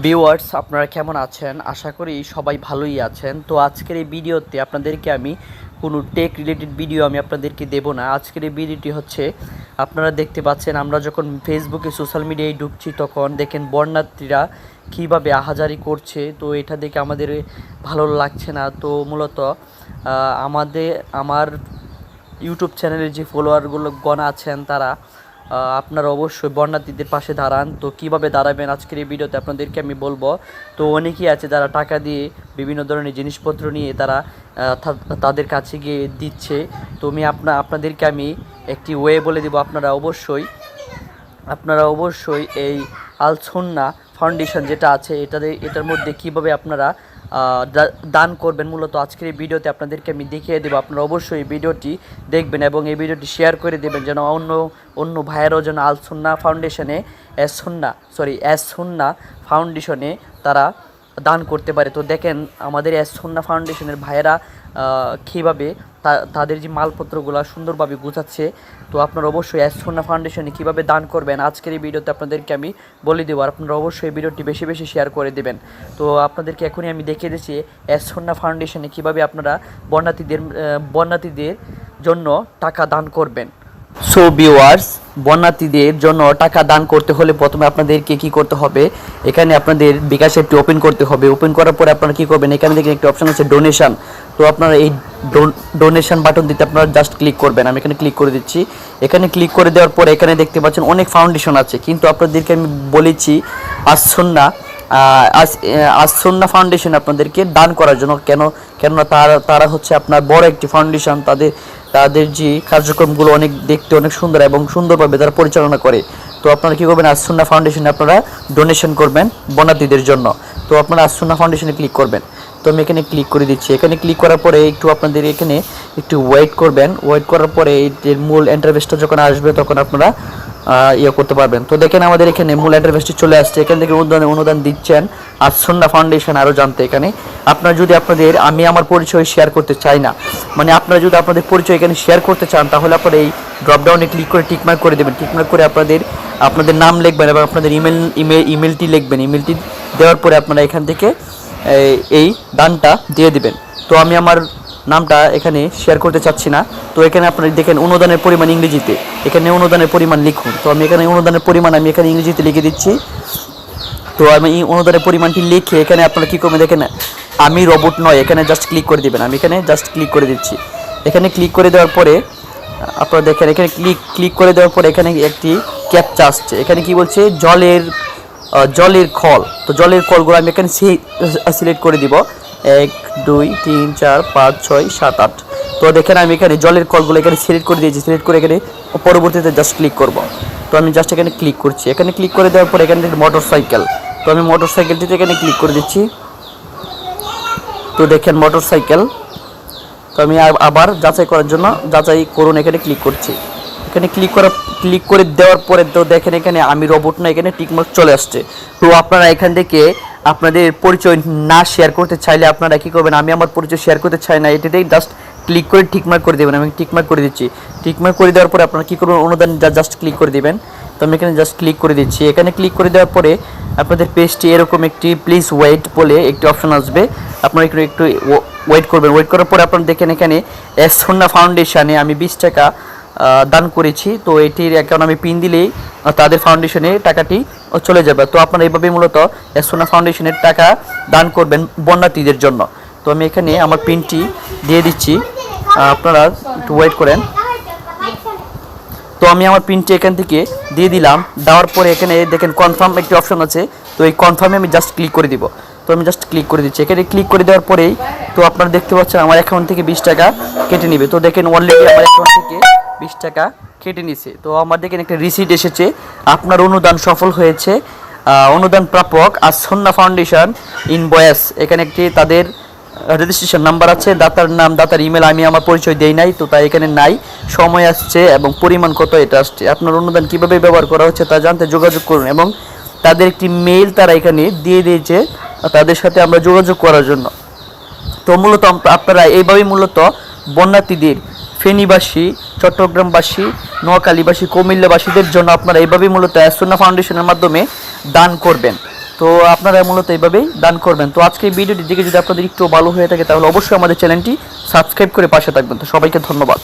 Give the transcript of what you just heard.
Viewers আপনারা কেমন আছেন? আশা করি সবাই ভালোই আছেন। তো আজকের এই ভিডিওতে আপনাদেরকে আমি কোনো টেক রিলেটেড ভিডিও আমি আপনাদেরকে দেব না। আজকের এই ভিডিওটি হচ্ছে, আপনারা দেখতে পাচ্ছেন, আমরা যখন ফেসবুকে সোশ্যাল মিডিয়ায় ঢুকছি, তখন দেখেন বর্ণার্থীরা কীভাবে আহাজারি করছে। তো এটা দেখে আমাদের ভালো লাগছে না। তো মূলত আমাদের, আমার ইউটিউব চ্যানেলের যে ফলোয়ারগুলো গণ আছেন তারা আপনারা অবশ্যই বন্যার্থীদের পাশে দাঁড়ান। তো কীভাবে দাঁড়াবেন আজকের এই ভিডিওতে আপনাদেরকে আমি বলব। তো অনেকেই আছে যারা টাকা দিয়ে বিভিন্ন ধরনের জিনিসপত্র নিয়ে তারা তাদের কাছে গিয়ে দিচ্ছে। তো আমি আপনা, আপনাদেরকে আমি একটি ওয়ে বলে দেবো। আপনারা অবশ্যই আপনারা অবশ্যই এই আলসন্না ফাউন্ডেশন যেটা আছে, এটাতে, এটার মধ্যে কীভাবে আপনারা দান করবেন। মূলত আজকের এই ভিডিওতে আপনাদেরকে আমি দেখিয়ে দেবো। আপনারা অবশ্যই এই ভিডিওটি দেখবেন এবং এই ভিডিওটি শেয়ার করে দেবেন যেন অন্য অন্য ভাইয়েরও যেন আল সুন্না ফাউন্ডেশনে এস সুন্না সরি এস সুন্না ফাউন্ডেশনে তারা দান করতে পারে। তো দেখেন, আমাদের এস সুন্না ফাউন্ডেশনের ভাইয়েরা কীভাবে তাদের যে মালপত্রগুলো সুন্দরভাবে গুছাচ্ছে, তো আপনারা অবশ্যই সন্না ফাউন্ডেশনে কীভাবে দান করবেন, আজকের এই ভিডিওতে আপনাদেরকে আমি বলে দেবো, আর আপনারা অবশ্যই এই ভিডিওটি বেশি বেশি শেয়ার করে দেবেন। তো আপনাদেরকে এখনই আমি দেখে দিচ্ছি সন্না ফাউন্ডেশনে কীভাবে আপনারা বন্যাতিদের বন্যাতিদের জন্য টাকা দান করবেন। সো ভিউয়ার্স বন্যার্থীদের জন্য টাকা দান করতে হলে প্রথমে আপনাদেরকে কি করতে হবে? এখানে আপনাদের বিকাশ অ্যাপটি ওপেন করতে হবে। ওপেন করার পরে আপনারা কি করবেন? এখানে দেখেন একটি অপশন আছে ডোনেশন তো আপনারা এই ডোনেশন বাটন দিতে আপনারা জাস্ট ক্লিক করবেন। আমি এখানে ক্লিক করে দিচ্ছি। এখানে ক্লিক করে দেওয়ার পরে এখানে দেখতে পাচ্ছেন অনেক ফাউন্ডেশন আছে। কিন্তু আপনাদেরকে আমি বলেছি আসন্না আসন্না ফাউন্ডেশন আপনাদেরকে দান করার জন্য। কেন, কেননা তারা তারা হচ্ছে আপনার বড় একটি ফাউন্ডেশন তাদের তাদের যে কার্যক্রমগুলো অনেক দেখতে অনেক সুন্দর এবং সুন্দরভাবে তারা পরিচালনা করে। তো আপনারা কী করবেন আসুন্না ফাউন্ডেশনে আপনারা ডোনেশন করবেন বনাতিদের জন্য। তো আপনারা আসুন্না ফাউন্ডেশনে ক্লিক করবেন। তো আমি এখানে ক্লিক করে দিচ্ছি। এখানে ক্লিক করার পরে একটু আপনাদের এখানে একটু ওয়েট করবেন। ওয়েট করার পরে এর মূল এন্টারভেসটা যখন আসবে তখন আপনারা ইয়ে করতে পারবেন। তো দেখেন আমাদের এখানে মূল ইন্টারভেসটি চলে আসছে। এখান থেকে অনুদান অনুদান দিচ্ছেন আসন্না ফাউন্ডেশন আরও জানতে এখানে। আপনারা যদি আপনাদের, আমি আমার পরিচয় শেয়ার করতে চাই না মানে আপনারা যদি আপনাদের পরিচয় এখানে শেয়ার করতে চান, তাহলে আপনারা এই ড্রপডাউনে ক্লিক করে টিকমার্ক করে দেবেন। টিকমার্ক করে আপনাদের আপনাদের নাম লিখবেন এবং আপনাদের ইমেল ইমেল ইমেলটি লিখবেন। ইমেলটি দেওয়ার পরে আপনারা এখান থেকে এই দানটা দিয়ে দিবেন। তো আমি আমার নামটা এখানে শেয়ার করতে চাচ্ছি না। তো এখানে আপনারা দেখেন অনুদানের পরিমাণ ইংরেজিতে। এখানে অনুদানের পরিমাণ লিখুন। তো আমি এখানে অনুদানের পরিমাণ আমি এখানে ইংরেজিতে লিখে দিচ্ছি। তো আমি এই অনুদানের পরিমাণটি লিখে এখানে আপনারা কী করবেন? দেখেন, আমি রোবট নয়, এখানে জাস্ট ক্লিক করে দিবেন। আমি এখানে জাস্ট ক্লিক করে দিচ্ছি। এখানে ক্লিক করে দেওয়ার পরে, আপনারা দেখেন, এখানে ক্লিক ক্লিক করে দেওয়ার পরে এখানে একটি ক্যাপচা আসছে। এখানে কি বলছে? জলের জলের খল। তো জলের কলগুলো আমি এখানে সিলেক্ট করে দিব। এক, দুই, তিন, চার, পাঁচ, ছয়, সাত, আট। তো দেখেন আমি এখানে জলের কলগুলো এখানে সিলেক্ট করে দিয়েছি সিলেক্ট করে এখানে পরবর্তীতে জাস্ট ক্লিক করব। তো আমি জাস্ট এখানে ক্লিক করছি। এখানে ক্লিক করে দেওয়ার পর এখানে মোটর সাইকেল তো আমি মোটর সাইকেলটিতে এখানে ক্লিক করে দিচ্ছি। তো দেখেন মোটর সাইকেল তো আমি আবার যাচাই করার জন্য যাচাই করুন, এখানে ক্লিক করছি। এখানে ক্লিক করা ক্লিক করে দেওয়ার পরে তো দেখেন এখানে আমি রোবট না, এখানে টিকমার্ক চলে আসছে। তো আপনারা এখান থেকে আপনাদের পরিচয় না শেয়ার করতে চাইলে আপনারা কী করবেন? আমি আমার পরিচয় শেয়ার করতে চাই না। এটাতেই জাস্ট ক্লিক করে টিকমার্ক করে দেবেন। আমি টিকমার্ক করে দিচ্ছি। টিকমার্ক করে দেওয়ার পরে আপনারা কী করবেন? অনুদান জাস্ট ক্লিক করে দিবেন। তো আমি এখানে জাস্ট ক্লিক করে দিচ্ছি। এখানে ক্লিক করে দেওয়ার পরে আপনাদের পেজটি এরকম একটি প্লিজ ওয়েট বলে একটি অপশন আসবে। আপনারা একটু একটু ওয়েট করবেন। ওয়েট করার পরে আপনারা দেখেন এখানে এস সন্না ফাউন্ডেশনে আমি বিশ টাকা দান করেছি। তো এটির অ্যাকাউন্ট আমি পিন দিলেই তাদের ফাউন্ডেশনে টাকাটি চলে যাবে। তো আপনারা এইভাবে মূলত সোনা ফাউন্ডেশনের টাকা দান করবেন বন্যার্থীদের জন্য। তো আমি এখানে আমার পিনটি দিয়ে দিচ্ছি। আপনারা একটু ওয়েট করেন। তো আমি আমার পিনটি এখান থেকে দিয়ে দিলাম। দেওয়ার পরে এখানে দেখেন কনফার্ম একটি অপশন আছে। তো এই কনফার্মে আমি জাস্ট ক্লিক করে দিব। তো আমি জাস্ট ক্লিক করে দিচ্ছি। এখানে ক্লিক করে দেওয়ার পরেই তো আপনারা দেখতে পাচ্ছেন আমার অ্যাকাউন্ট থেকে বিশ টাকা কেটে নেবে। তো দেখেন অলরেডি আমার অ্যাকাউন্ট থেকে বিশ টাকা কেটে নিছে তো আমার দেখেন একটা রিসিট এসেছে। আপনার অনুদান সফল হয়েছে। অনুদান প্রাপক আর সন্না ফাউন্ডেশন ইন বয়েস এখানে একটি তাদের রেজিস্ট্রেশন নাম্বার আছে। দাতার নাম, দাতার ইমেল আমি আমার পরিচয় দেই নাই, তো তাই এখানে নাই। সময় আসছে এবং পরিমাণ কত এটা আসছে। আপনার অনুদান কীভাবে ব্যবহার করা হচ্ছে তা জানতে যোগাযোগ করুন এবং তাদের একটি মেইল তারা এখানে দিয়ে দিয়েছে তাদের সাথে আমরা যোগাযোগ করার জন্য। তো মূলত আপনারা এইভাবেই মূলত বন্যার্থীদের, ফেনীবাসী, চট্টগ্রামবাসী নোয়াখালীবাসী, কুমিল্লাবাসীদের জন্য আপনারা এইভাবেই মূলত অ্যাসোনা ফাউন্ডেশনের মাধ্যমে দান করবেন। তো আপনারা মূলত এইভাবেই দান করবেন। তো আজকে এই ভিডিওটি দিকে যদি আপনাদের একটু ভালো হয়ে থাকে, তাহলে অবশ্যই আমাদের চ্যানেলটি সাবস্ক্রাইব করে পাশে থাকবেন। তো সবাইকে ধন্যবাদ।